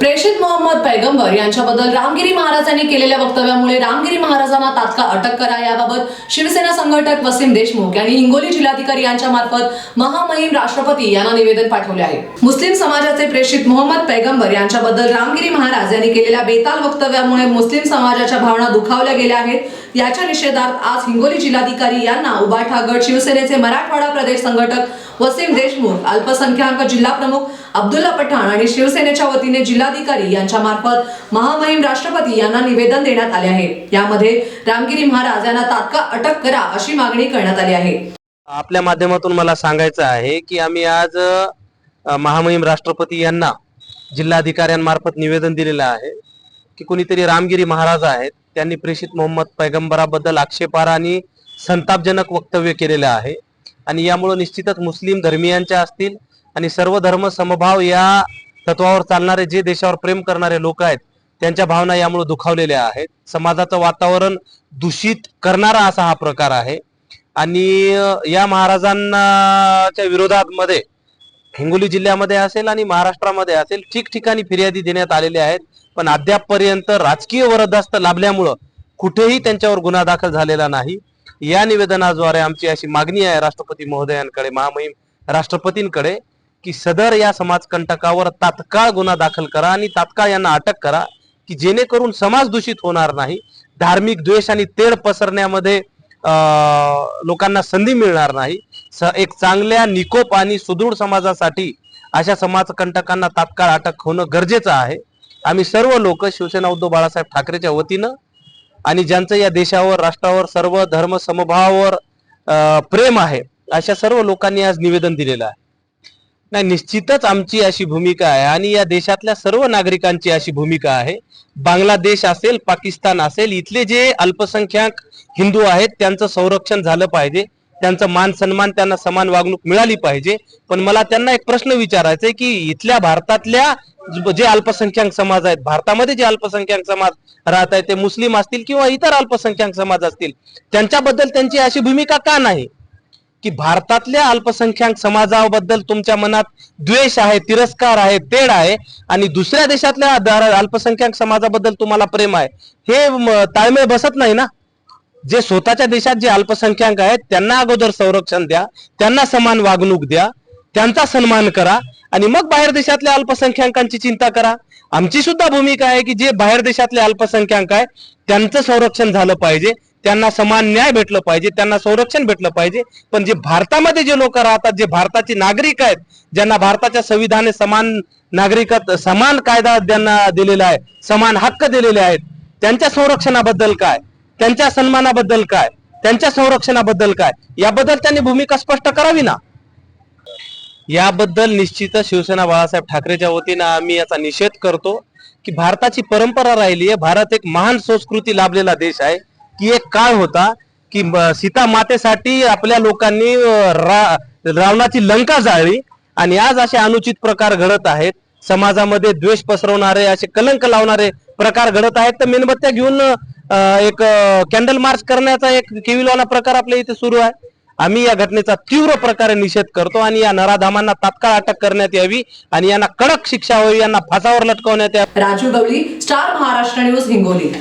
प्रेषित मोहम्मद पैगंबर यांच्याबद्दल रामगिरी महाराजांनी केलेल्या वक्तव्यामुळे रामगिरी महाराजांना तात्काळ अटक करा. याबाबत शिवसेना संघटक वसीम देशमुख यांनी हिंगोली जिल्हाधिकारी यांच्या मार्फत महामहिम राष्ट्रपती यांना निवेदन पाठवले आहे. मुस्लिम समाजाचे प्रेषित मोहम्मद पैगंबर यांच्याबद्दल रामगिरी महाराज यांनी केलेल्या बेताल वक्तव्यामुळे मुस्लिम समाजाच्या भावना दुखावल्या गेल्या आहेत. याच्या निषेधार्थ आज हिंगोली जिल्हाधिकारी यांना उबाठा गट शिवसेनेचे मराठवाडा प्रदेश संघटक वसीम देशमुख अल्पसंख्याक जिल्हा प्रमुख अब्दुल्ला पठाण आणि शिवसेनेच्या वतीने जिल्हाधिकारी यांच्या मार्फत महामहिम राष्ट्रपती यांना निवेदन देण्यात आले आहे. यामध्ये रामगिरी महाराज यांना तात्काळ अटक करा अशी मागणी करण्यात आली आहे. आपल्या माध्यमातून मला सांगायचं आहे की आम्ही आज महामहिम राष्ट्रपती यांना जिल्हाधिकाऱ्यांमार्फत निवेदन दिलेलं आहे की कुणीतरी रामगिरी महाराज आहेत. त्यांनी प्रेषित मोहम्मद पैगंबराबद्दल आक्षेपार आणि संतापजनक वक्तव्य केलेलं आहे. आणि यामुळे निश्चितच मुस्लिम धर्मियांच्या असतील आणि सर्व धर्म समभाव या तत्वावर चालणारे जे देशावर प्रेम करणारे लोक आहेत त्यांच्या भावना यामुळे दुखावलेल्या आहेत. समाजाचं वातावरण दूषित करणारा असा हा प्रकार आहे. आणि या महाराजांच्या विरोधात मध्ये हिंगोली जिल्ह्यामध्ये असेल आणि महाराष्ट्रामध्ये असेल ठिकठिकाणी फिर्यादी देण्यात आलेल्या आहेत. पण अद्यापपर्यंत राजकीय वरदहस्त लाभल्यामुळं कुठेही त्यांच्यावर गुन्हा दाखल झालेला नाही. या निवेदनाद्वारे आमची अशी मागणी आहे राष्ट्रपती महोदयांकडे महामहिम राष्ट्रपतींकडे की सदर या समाजकंटकावर तात्काळ गुन्हा दाखल करा आणि तात्काळ यांना अटक करा की जेणेकरून समाज दूषित होणार नाही धार्मिक द्वेष आणि तेढ पसरण्यामध्ये लोकांना संधी मिळणार नाही. स- एक चांगल्या निकोप आणि सुदृढ समाजासाठी अशा समाजकंटकांना तात्काळ अटक होणं गरजेचं आहे. आम्ही सर्व लोक शिवसेना उद्धव बाळासाहेब ठाकरेच्या वतीनं आणि ज्यांचं या देशावर राष्ट्रावर सर्व धर्म समभावावर प्रेम आहे अशा सर्व लोकांनी आज निवेदन दिलेलं आहे. नाही निश्चितच आमची अशी भूमिका आहे आणि या देशातल्या सर्व नागरिकांची अशी भूमिका आहे. बांगलादेश असेल पाकिस्तान असेल इथले जे अल्पसंख्याक हिंदू आहेत त्यांचं संरक्षण झालं पाहिजे. त्यांचं मान सन्मान त्यांना समान वागणूक मिळाली पाहिजे. पण मला त्यांना एक प्रश्न विचारायचा आहे की इथल्या भारतातल्या जे अल्पसंख्याक समाज आहेत भारतामध्ये जे अल्पसंख्याक समाज राहत आहेत ते मुस्लिम असतील किंवा इतर अल्पसंख्याक समाज असतील त्यांच्याबद्दल त्यांची अशी भूमिका का नाही? की भारतातल्या अल्पसंख्याक समाजाबद्दल तुमच्या मनात द्वेष आहे तिरस्कार आहे तेढ आहे आणि दुसऱ्या देशातल्या अल्पसंख्याक समाजाबद्दल तुम्हाला प्रेम आहे हे ताळमेळ बसत नाही ना? जे स्वतःच्या देशात जे अल्पसंख्याक आहेत त्यांना अगोदर संरक्षण द्या त्यांना समान वागणूक द्या त्यांचा सन्मान करा आणि मग बाहेर देशातल्या अल्पसंख्याकांची चिंता करा. आमची सुद्धा भूमिका आहे की जे बाहेर देशातले अल्पसंख्याक आहे त्यांचं संरक्षण झालं पाहिजे त्यांना समान न्याय भेटलं पाहिजे त्यांना संरक्षण भेटलं पाहिजे. पण जे भारतामध्ये जे लोक राहतात जे भारताचे नागरिक आहेत ज्यांना भारताच्या संविधाने समान नागरिकत समान कायदा त्यांना दिलेला आहे समान हक्क दिलेले आहेत त्यांच्या संरक्षणाबद्दल काय? त्यांच्या सन्मानाबद्दल काय? त्यांच्या संरक्षणाबद्दल काय? याबद्दल त्यांनी भूमिका स्पष्ट करावी ना? याबद्दल निश्चितच शिवसेना बाळासाहेब ठाकरेच्या वतीनं आम्ही याचा निषेध करतो की भारताची परंपरा राहिली आहे. भारत एक महान संस्कृती लाभलेला देश आहे. की एक काळ होता की सीता मातेसाठी आपल्या लोकांनी रा- रावणाची लंका जाळली आणि आज असे अनुचित प्रकार घडत आहेत. समाजामध्ये द्वेष पसरवणारे असे कलंक लावणारे प्रकार घडत आहेत. तर मेणबत्त्या घेऊन एक कॅन्डल मार्च करण्याचा एक केविलवाना प्रकार आपल्या इथे सुरू आहे. आम्ही या घटनेचा तीव्र प्रकारे निषेध करतो आणि या नराधामांना तात्काळ अटक करण्यात यावी आणि यांना कडक शिक्षा व्हावी यांना फासावर लटकवण्यात यावी. Raju Gawali star Maharashtra news Hingoli.